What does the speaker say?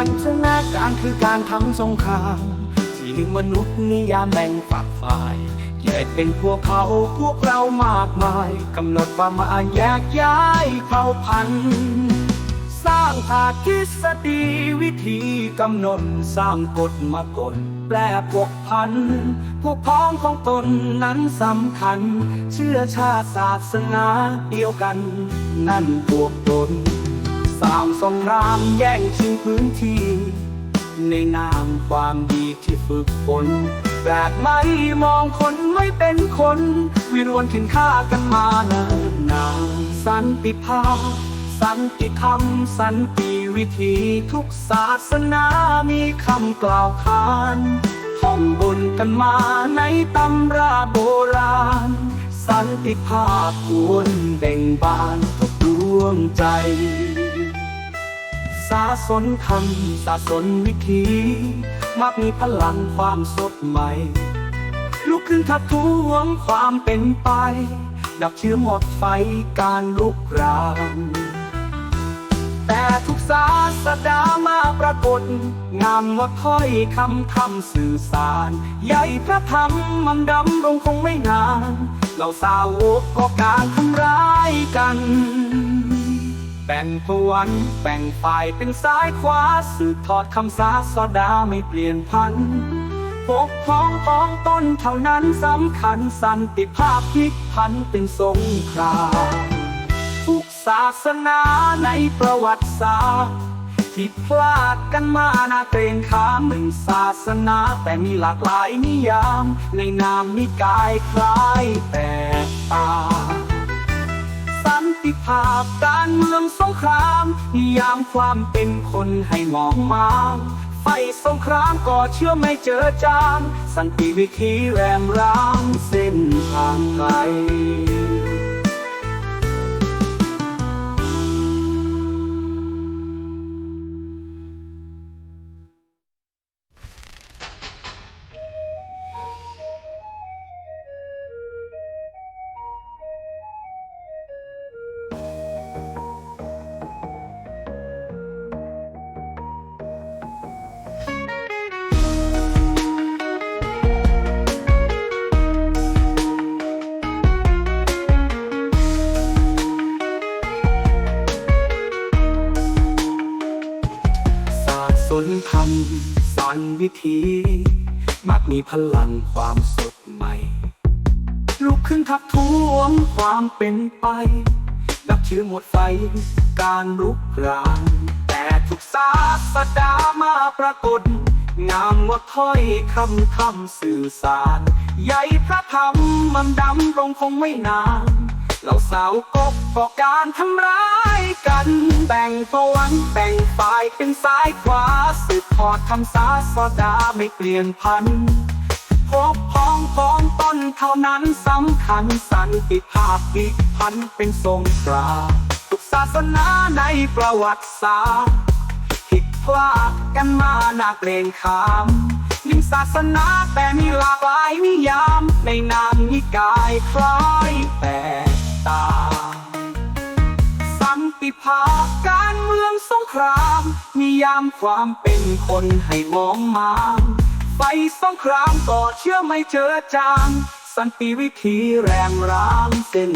วัฒนาการคือการทำสงครามที่หนึ่งมนุษย์นิยามแบ่งฝักฝ่ายแยกเป็นพวกเขาพวกเรามากมายกำหนดความาแยกย้ายเผ่าพันธุ์สร้างภาคทฤษฎีวิธีกำหนดสร้างกฎมากฎแปลปกพันพวกพ้องของตนนั้นสำคัญ เชื่อชาติศาสนาเดียวกัน นั่นพวกตน สร้างสงครามแย่งชิงพื้นที่ ในนามความดีที่ฝึกฝนแบบไม่มองคนไม่เป็นคน วิรวนขึ้นฆ่ากันมานานนานสันติภาพ สันติธรรม สันติวิธีทุกศาสนามีคำกล่าวขานท่องบนกันมาในตำราโบราณ สันติภาพควรเบ่งบานทุกดวงใจ สาสนธรรมสาสนวิธีมักมีพลังความสดใหม่ ลุกขึ้นทักท้วงความเป็นไป ดับเชื้อหมดไฟการลุกรามแต่ทุกศาสดามาปรากฏ งามงดถ้อยคำคำสื่อสาร ใหญ่พระธรรมมันดำรงคงไม่นาน เราสาวกก็การทำร้าย บ่งพวันแบ่งฝ่ายเป็นซ้ายขวาสืบทอดคำสาสดาไม่เปลี่ยนพันปกพ้องป้องต้นเท่านั้นสำคัญสันติภาพพลิกพันเป็นสงครามทุกศาสนาในประวัติศาสตร์ที่พลาดกันมานาเกรงขามหนึ่งศาสนาแต่มีหลากหลายนิยาม ในนามนิกายคล้ายแต่ต่าง ติภาพการเมืองสงครามนิยามความเป็นคนให้มองมาไฟสงครามก่อเชื่อไม่เจอจางสันติวิธีแรมร้างเส้นทางไกล สนธรรมสอนวิธีมักมีพลังความสดใหม่ ลุกขึ้นทักท้วงความเป็นไป ดับเชื้อหมดไฟ การลุกรานแต่ทุกศาสดามาปรากฏ งามงดถ้อยคำคำสื่อสาร ใหญ่พระธรรมมันดำรงคงไม่นาน เราสาวกบก่อการทำร้ายกัน แบ่งพวันแบ่งฝ่ายเป็นซ้ายขวาสืบทอดคำสาสดาไม่เปลี่ยนพันพบพ้องพ้องต้นเท่านั้นสำคัญสันติภาพอีกพันเป็นทรงตราทุกศาสนาในประวัติศาสตร์ผิดพลาดกันมาหนาเกรงขามนึ่งศาสนาแต่มีหลากหลายนิยาม ในนามนิกายคล้ายแต่ ตางสันติภาพการเมืองสงคราม มียามความเป็นคนให้มองมามไปสงครามก่อเชื่อไม่เจอจาง สันติวิธีแรงร้างเส้น